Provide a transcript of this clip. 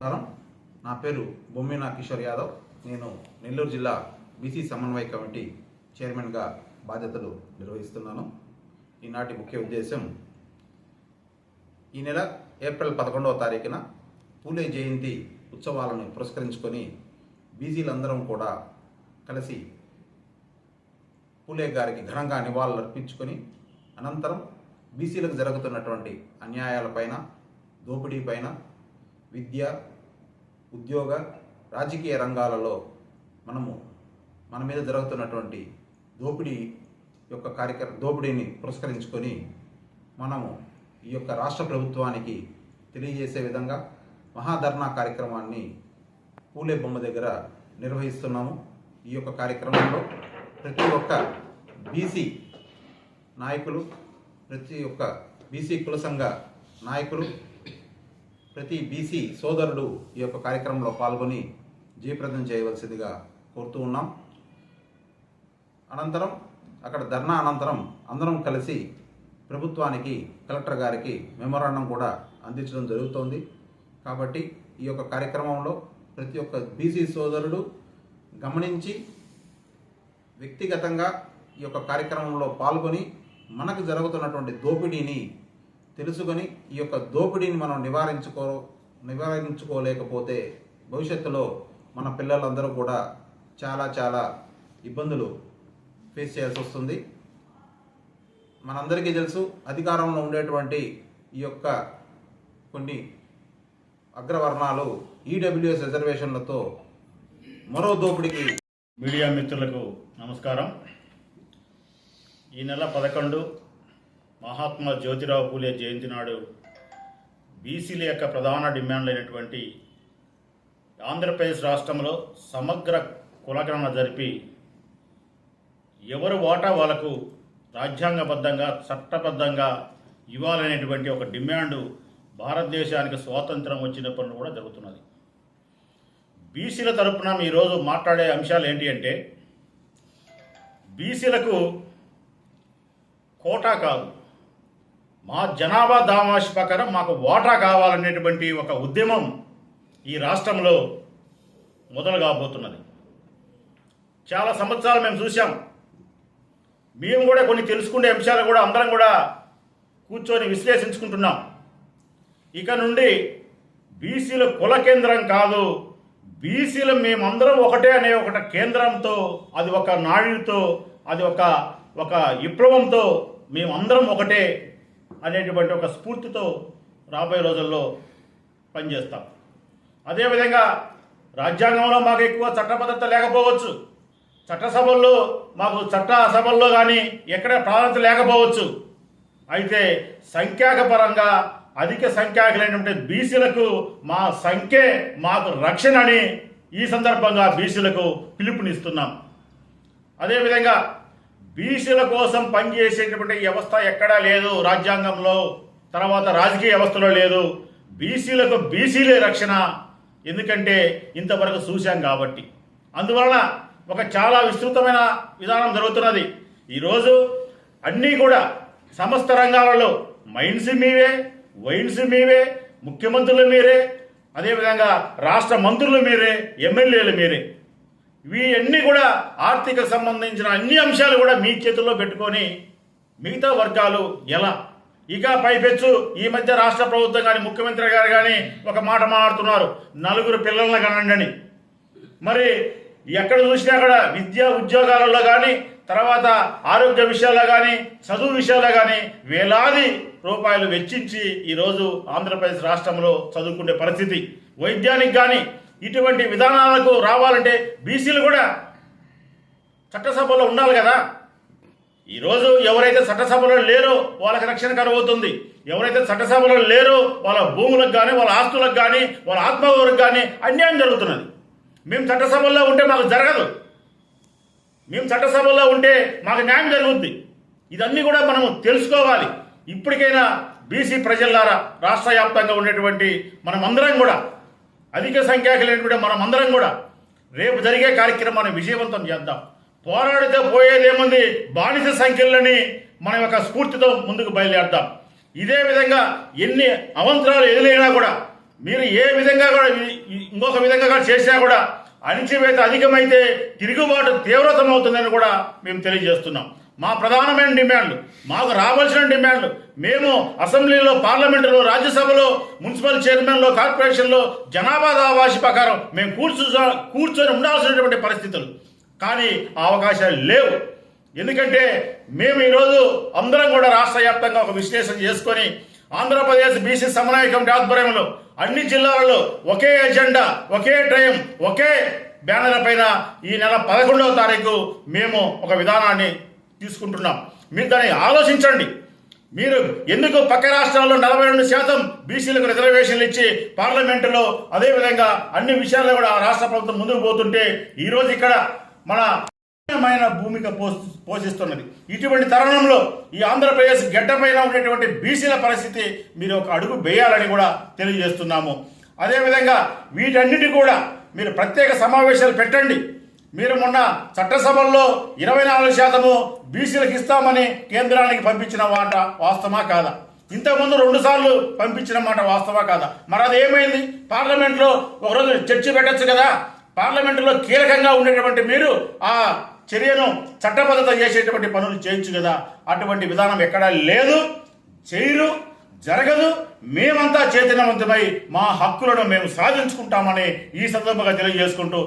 నమస్కారం. నా పేరు బొమ్మినా కిషోర్ యాదవ్. నేను నెల్లూరు జిల్లా బీసీ సమన్వయ కమిటీ చైర్మన్గా బాధ్యతలు నిర్వహిస్తున్నాను. ఈనాటి ముఖ్య ఉద్దేశం ఈ నెల ఏప్రిల్ పదకొండవ తారీఖున పూలే జయంతి ఉత్సవాలను పురస్కరించుకొని బీసీలందరం కూడా కలిసి పూలే గారికి ఘనంగా నివాళులు అర్పించుకొని అనంతరం బీసీలకు జరుగుతున్నటువంటి అన్యాయాలపైన దోపిడీ పైన విద్య ఉద్యోగ రాజకీయ రంగాలలో మనము మన మీద జరుగుతున్నటువంటి దోపిడీ యొక్క కార్యక్రమ దోపిడీని పురస్కరించుకొని మనము ఈ యొక్క రాష్ట్ర ప్రభుత్వానికి తెలియజేసే విధంగా మహాధర్నా కార్యక్రమాన్ని పూలే బొమ్మ దగ్గర నిర్వహిస్తున్నాము. ఈ యొక్క కార్యక్రమంలో ప్రతి ఒక్క బీసీ నాయకులు ప్రతి ఒక్క బీసీ కుల సంఘ నాయకులు ప్రతి బీసీ సోదరుడు ఈ యొక్క కార్యక్రమంలో పాల్గొని జయప్రదం చేయవలసిందిగా కోరుతూ ఉన్నాం. అనంతరం అక్కడ ధర్నా అనంతరం అందరం కలిసి ప్రభుత్వానికి కలెక్టర్ గారికి మెమోరాండం కూడా అందించడం జరుగుతోంది. కాబట్టి ఈ యొక్క కార్యక్రమంలో ప్రతి ఒక్క బీసీ సోదరుడు గమనించి వ్యక్తిగతంగా ఈ యొక్క కార్యక్రమంలో పాల్గొని మనకు జరుగుతున్నటువంటి దోపిడీని తెలుసుకొని ఈ యొక్క దోపిడీని మనం నివారించుకో నివారించుకోలేకపోతే భవిష్యత్తులో మన పిల్లలందరూ కూడా చాలా చాలా ఇబ్బందులు ఫేస్ చేయాల్సి వస్తుంది. మనందరికీ తెలుసు అధికారంలో ఉండేటువంటి ఈ యొక్క కొన్ని అగ్రవర్ణాలు ఈడబ్ల్యూఎస్ రిజర్వేషన్లతో మరో దోపిడికి మీడియా మిత్రులకు నమస్కారం. ఈ నెల పదకొండు మహాత్మా జ్యోతిరావు పూలే జయంతి నాడు బీసీల యొక్క ప్రధాన డిమాండ్లు అయినటువంటి ఆంధ్రప్రదేశ్ రాష్ట్రంలో సమగ్ర కులగణన జరిపి ఎవరు వాటా వాళ్ళకు రాజ్యాంగబద్ధంగా చట్టబద్ధంగా ఇవ్వాలనేటువంటి ఒక డిమాండ్ భారతదేశానికి స్వాతంత్రం వచ్చినప్పుడు కూడా జరుగుతున్నది. బీసీల తరపున ఈరోజు మాట్లాడే అంశాలు ఏంటి అంటే బీసీలకు కోటా కాదు. మా జనాభా దామాష్ ప్రకారం మాకు వాటా కావాలనేటువంటి ఒక ఉద్యమం ఈ రాష్ట్రంలో మొదలు కాబోతున్నది. చాలా సంవత్సరాలు మేము చూసాం మేము కూడా కొన్ని తెలుసుకునే అంశాలు కూడా అందరం కూడా కూర్చొని విశ్లేషించుకుంటున్నాం. ఇక నుండి బీసీల కుల కేంద్రం కాదు బీసీలు మేమందరం ఒకటే అనే ఒక కేంద్రంతో అది ఒక నాయుడితో అది ఒక ఒక విప్లవంతో మేమందరం ఒకటే అనేటువంటి ఒక స్ఫూర్తితో రాబోయే రోజుల్లో పనిచేస్తాం. అదేవిధంగా రాజ్యాంగంలో మాకు ఎక్కువ చట్టబద్ధత లేకపోవచ్చు. చట్టసభల్లో మాకు చట్ట సభల్లో కానీ ఎక్కడ ప్రాధాన్యత లేకపోవచ్చు. అయితే సంఖ్యాకపరంగా అధిక అధిక సంఖ్యాకులైనటువంటి బీసీలకు మా సంఖ్యే మాకు రక్షణ అని ఈ సందర్భంగా బీసీలకు పిలుపునిస్తున్నాం. అదేవిధంగా బీసీల కోసం పనిచేసేటువంటి వ్యవస్థ ఎక్కడా లేదు. రాజ్యాంగంలో తర్వాత రాజకీయ వ్యవస్థలో లేదు. బీసీలకు బీసీలే రక్షణ. ఎందుకంటే ఇంతవరకు చూశాం కాబట్టి. అందువలన ఒక చాలా విస్తృతమైన విధానం జరుగుతున్నది. ఈరోజు అన్నీ కూడా సమస్త రంగాలలో మైన్స్ మీవే వైన్స్ మీవే ముఖ్యమంత్రులు మీరే అదేవిధంగా రాష్ట్ర మంత్రులు మీరే ఎమ్మెల్యేలు మీరే. ఇవన్నీ కూడా ఆర్థిక సంబంధించిన అన్ని అంశాలు కూడా మీ చేతుల్లో పెట్టుకొని మిగతా వర్గాలు ఎలా? ఇక పైపెచ్చు ఈ మధ్య రాష్ట్ర ప్రభుత్వం కానీ ముఖ్యమంత్రి గారు కానీ ఒక మాట మాట్లాడుతున్నారు. నలుగురు పిల్లలను కనండి మరి ఎక్కడ చూసినా కూడా విద్యా ఉద్యోగాలలో కానీ తర్వాత ఆరోగ్య విషయాల్లో కానీ చదువు విషయాల్లో కానీ వేలాది రూపాయలు వెచ్చించి ఈరోజు ఆంధ్రప్రదేశ్ రాష్ట్రంలో చదువుకునే పరిస్థితి. వైద్యానికి కానీ ఇటువంటి విధానాలకు రావాలంటే బీసీలు కూడా చట్టసభలో ఉండాలి కదా. ఈరోజు ఎవరైతే చట్టసభలో లేరో వాళ్ళకి రక్షణ కరువవుతుంది ఎవరైతే చట్టసభలో లేరో వాళ్ళ భూములకు కానీ వాళ్ళ ఆస్తులకు కానీ వాళ్ళ ఆత్మగౌరవకు కానీ అన్యాయం జరుగుతున్నది. మేము చట్టసభల్లో ఉంటే మాకు జరగదు. మేము చట్టసభల్లో ఉంటే మాకు న్యాయం జరుగుద్ది. ఇదన్నీ కూడా మనం తెలుసుకోవాలి. ఇప్పటికైనా బీసీ ప్రజలారా రాష్ట్ర వ్యాప్తంగా ఉండేటువంటి మనమందరం కూడా అధిక సంఖ్యాకులైనటువంటి మనమందరం కూడా రేపు జరిగే కార్యక్రమాన్ని విజయవంతం చేద్దాం. పోరాడితే పోయేదేముంది? బానిస సంఖ్యలని మన యొక్క స్ఫూర్తితో ముందుకు బయలుదేరుతాం ఇదే విధంగా ఎన్ని అవంతరాలు ఎదురైనా కూడా మీరు ఏ విధంగా కూడా ఇంకొక విధంగా కూడా చేసినా కూడా అణిచివేత అధికమైతే తిరుగుబాటు తీవ్రతం అవుతుందని కూడా మేము తెలియజేస్తున్నాం. మా ప్రధానమైన డిమాండ్లు మాకు రావాల్సిన డిమాండ్లు. మేము అసెంబ్లీలో పార్లమెంటులో రాజ్యసభలో మున్సిపల్ చైర్మన్లో కార్పొరేషన్లో జనాభా దావాసి ప్రకారం మేము కూర్చు కూర్చొని ఉండాల్సినటువంటి పరిస్థితులు. కానీ ఆ అవకాశాలు లేవు. ఎందుకంటే మేము ఈరోజు అందరం కూడా రాష్ట్ర వ్యాప్తంగా ఒక విశ్లేషణ చేసుకొని ఆంధ్రప్రదేశ్ బీసీ సమన్వయ కమిటీ ఆధ్వర్యంలో అన్ని జిల్లాలలో ఒకే ఎజెండా ఒకే టైం ఒకే బ్యానర్ పైన ఈ నెల పదకొండవ తారీఖు మేము ఒక విధానాన్ని తీసుకుంటున్నాం. మీరు దాన్ని ఆలోచించండి. మీరు ఎందుకు పక్క రాష్ట్రాల్లో నలభై రెండు శాతం బీసీలకు రిజర్వేషన్లు ఇచ్చి పార్లమెంటులో అదేవిధంగా అన్ని విషయాల్లో కూడా రాష్ట్ర ప్రభుత్వం ముందుకు పోతుంటే ఈరోజు ఇక్కడ మన ముఖ్యమైన భూమిక పోషి- పోషిస్తున్నది. ఇటువంటి తరుణంలో ఈ ఆంధ్రప్రదేశ్ గడ్డపైన ఉండేటువంటి బీసీల పరిస్థితి మీరు ఒక అడుగు వేయాలని కూడా తెలియజేస్తున్నాము. అదేవిధంగా వీటన్నిటి కూడా మీరు ప్రత్యేక సమావేశాలు పెట్టండి. మీరు మొన్న చట్టసభల్లో ఇరవై నాలుగు శాతము బీసీలకు ఇస్తామని కేంద్రానికి పంపించిన మాట వాస్తవా కాదా? ఇంతకుముందు రెండు సార్లు పంపించిన మాట వాస్తవా కాదా? మరి అది ఏమైంది? పార్లమెంట్లో ఒకరోజు చర్చ పెట్టచ్చు కదా? పార్లమెంటులో కీలకంగా ఉండేటువంటి మీరు ఆ చర్యను చట్టబద్ధత చేసేటువంటి పనులు చేయొచ్చు కదా? అటువంటి విధానం ఎక్కడా లేదు చేయరు జరగదు. మేమంతా చైతన్యవంతమై మా హక్కులను మేము సాధించుకుంటామని ఈ సందర్భంగా తెలియజేసుకుంటూ